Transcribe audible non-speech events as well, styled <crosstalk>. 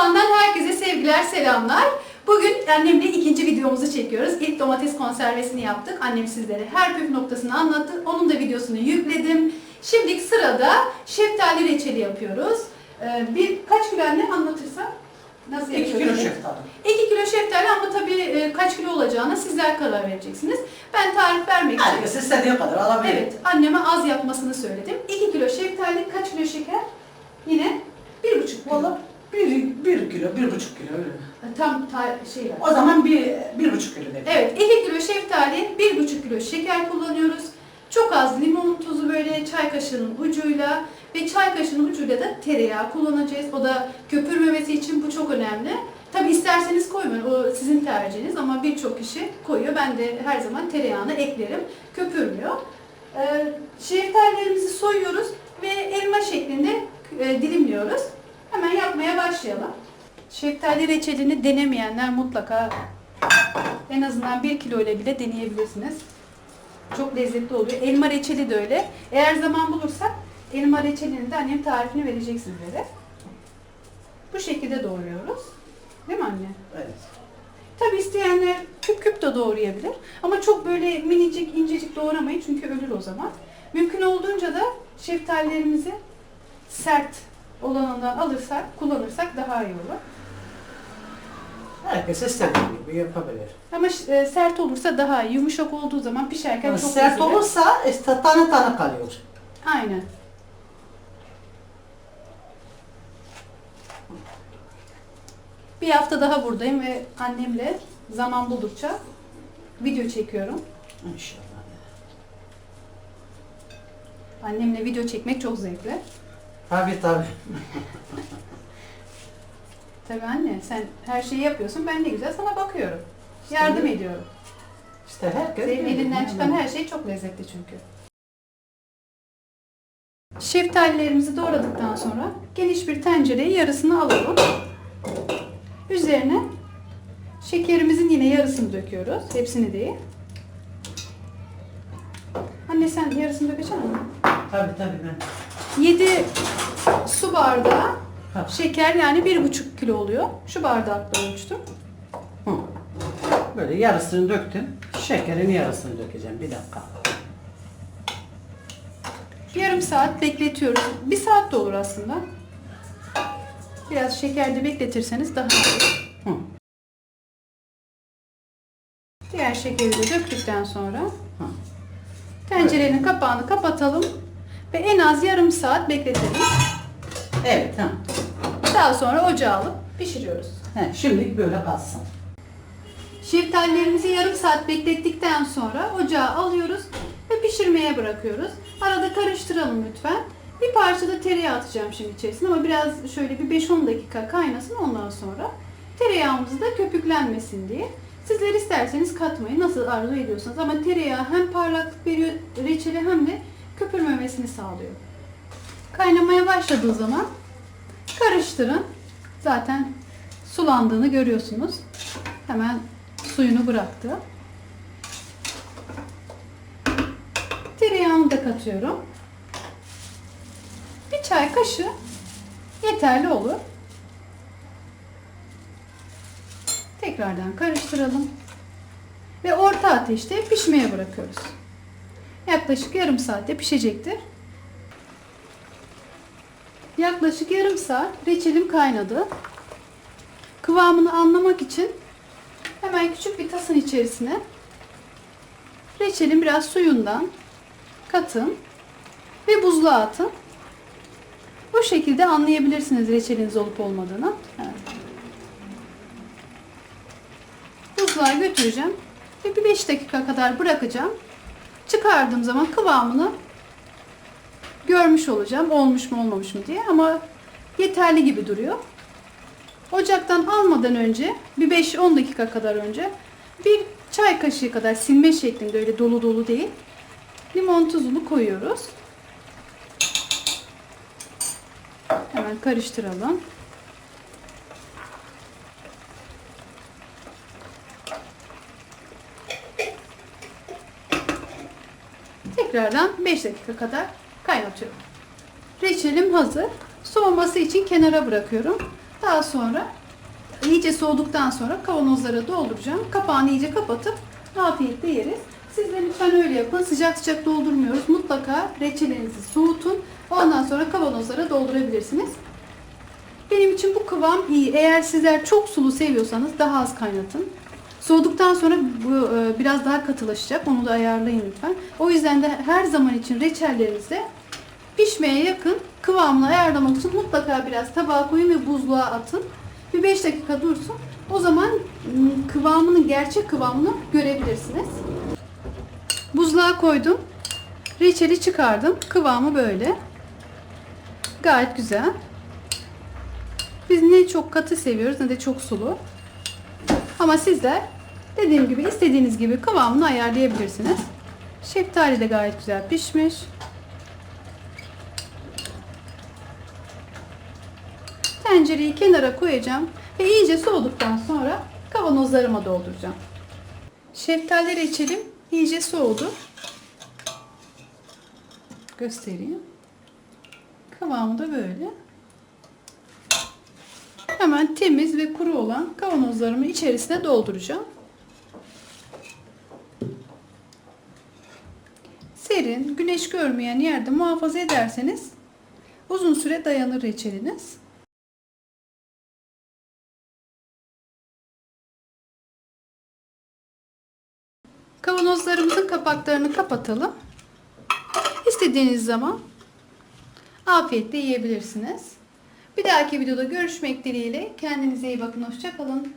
Mutfağından herkese sevgiler, selamlar. Bugün annemle ikinci videomuzu çekiyoruz. İlk domates konservesini yaptık. Annem sizlere her püf noktasını anlattı. Onun da videosunu yükledim. Şimdi sırada şeftali reçeli yapıyoruz. Ee, bir kaç kilo anne anlatırsa? Nasıl 2 kilo şeftali. 2 kilo şeftali ama tabii e, kaç kilo olacağına sizler karar vereceksiniz. Ben tarif vermek için Herkes istediği kadar alabilir. Evet, anneme az yapmasını söyledim. 2 kilo şeftali, kaç kilo şeker? Yine 1,5 kilo. Valla 1, 1 kilo, 1,5 kilo öyle. Tam ta- şey var. O zaman 1, 1,5 kilo dedim. Evet, 2 kilo şeftali, 1,5 kilo şeker kullanıyoruz. Çok az limon tuzu böyle çay kaşığının ucuyla ve çay kaşığının ucuyla da tereyağı kullanacağız. O da köpürmemesi için bu çok önemli. Tabi isterseniz koymayın, o sizin tercihiniz ama birçok kişi koyuyor. Ben de her zaman tereyağını eklerim, köpürmüyor. Ee, şeftalilerimizi soyuyoruz ve elma şeklinde e, dilimliyoruz. Hemen yapmaya başlayalım. Şeftali reçelini denemeyenler mutlaka en azından 1 kilo ile bile deneyebilirsiniz. Çok lezzetli oluyor. Elma reçeli de öyle. Eğer zaman bulursak elma reçelinin de annem tarifini verecek sizlere. Bu şekilde doğruyoruz. Değil mi anne? Evet. Tabi isteyenler küp küp de doğrayabilir. Ama çok böyle minicik incecik doğramayın çünkü ölür o zaman. Mümkün olduğunca da şeftalilerimizi sert olanından alırsak, kullanırsak daha iyi olur. Herkes istediği gibi yapabilir. Ama e, sert olursa daha iyi. Yumuşak olduğu zaman pişerken Yani çok sert ezilir. olursa işte tane tane kalıyor. Aynen. Bir hafta daha buradayım ve annemle zaman buldukça video çekiyorum. İnşallah. Annemle video çekmek çok zevkli. Tabii tabii. <laughs> Tabii anne sen her şeyi yapıyorsun ben de güzel sana bakıyorum. Yardım Evet. ediyorum. İşte herkes... Senin elinden çıkan her şey çok lezzetli çünkü. Şeftalilerimizi doğradıktan sonra geniş bir tencereye yarısını alalım. Üzerine şekerimizin yine yarısını döküyoruz. Hepsini değil. Anne sen yarısını dökecek misin? Tabii tabii ben. 7 su bardağı Şeker yani 1,5 kilo oluyor. Şu bardakla ölçtüm. Hı. Böyle yarısını döktüm. Şekerin yarısını dökeceğim. Bir dakika. Yarım saat bekletiyoruz. Bir saat de olur aslında. Biraz şekerde bekletirseniz daha iyi. Hı. Diğer şekeri de döktükten sonra Hı. tencerenin kapağını kapatalım ve en az yarım saat bekletelim. Evet. Ha. Daha sonra ocağa alıp pişiriyoruz. He, şimdilik böyle kalsın. Şeftalilerimizi yarım saat beklettikten sonra ocağa alıyoruz ve pişirmeye bırakıyoruz. Arada karıştıralım lütfen. Bir parça da tereyağı atacağım şimdi içerisine ama biraz şöyle bir 5-10 dakika kaynasın ondan sonra tereyağımız da köpüklenmesin diye. Sizler isterseniz katmayı nasıl arzu ediyorsanız ama tereyağı hem parlaklık veriyor reçeli hem de köpürmemesini sağlıyor. Kaynamaya başladığı zaman karıştırın. Zaten sulandığını görüyorsunuz. Hemen suyunu bıraktı. Tereyağını da katıyorum. Bir çay kaşığı yeterli olur. Tekrardan karıştıralım. Ve orta ateşte pişmeye bırakıyoruz. Yaklaşık yarım saatte pişecektir. Yaklaşık yarım saat reçelim kaynadı. Kıvamını anlamak için hemen küçük bir tasın içerisine reçelin biraz suyundan katın ve buzluğa atın. Bu şekilde anlayabilirsiniz reçeliniz olup olmadığını. Evet. Buzluğa götüreceğim ve bir 5 dakika kadar bırakacağım. Çıkardığım zaman kıvamını görmüş olacağım. Olmuş mu olmamış mı diye ama yeterli gibi duruyor. Ocaktan almadan önce bir 5-10 dakika kadar önce bir çay kaşığı kadar silme şeklinde öyle dolu dolu değil. Limon tuzunu koyuyoruz. Hemen karıştıralım. Tekrardan 5 dakika kadar kaynatıyorum. Reçelim hazır. Soğuması için kenara bırakıyorum. Daha sonra iyice soğuduktan sonra kavanozlara dolduracağım. Kapağını iyice kapatıp afiyetle yeriz. Siz de lütfen öyle yapın. Sıcak sıcak doldurmuyoruz. Mutlaka reçelinizi soğutun. Ondan sonra kavanozlara doldurabilirsiniz. Benim için bu kıvam iyi. Eğer sizler çok sulu seviyorsanız daha az kaynatın. Soğuduktan sonra bu e, biraz daha katılaşacak. Onu da ayarlayın lütfen. O yüzden de her zaman için reçellerinizde pişmeye yakın kıvamını ayarlamak için mutlaka biraz tabağa koyun ve buzluğa atın. Bir 5 dakika dursun. O zaman m, kıvamının gerçek kıvamını görebilirsiniz. Buzluğa koydum. Reçeli çıkardım. Kıvamı böyle. Gayet güzel. Biz ne çok katı seviyoruz ne de çok sulu. Ama sizler dediğim gibi istediğiniz gibi kıvamını ayarlayabilirsiniz. Şeftali de gayet güzel pişmiş. Tencereyi kenara koyacağım ve iyice soğuduktan sonra kavanozlarıma dolduracağım. Şeftali reçelim iyice soğudu. Göstereyim. Kıvamı da böyle. Hemen temiz ve kuru olan kavanozlarımı içerisine dolduracağım. Serin, güneş görmeyen yerde muhafaza ederseniz uzun süre dayanır reçeliniz. Kavanozlarımızın kapaklarını kapatalım. İstediğiniz zaman afiyetle yiyebilirsiniz. Bir dahaki videoda görüşmek dileğiyle. Kendinize iyi bakın. Hoşçakalın.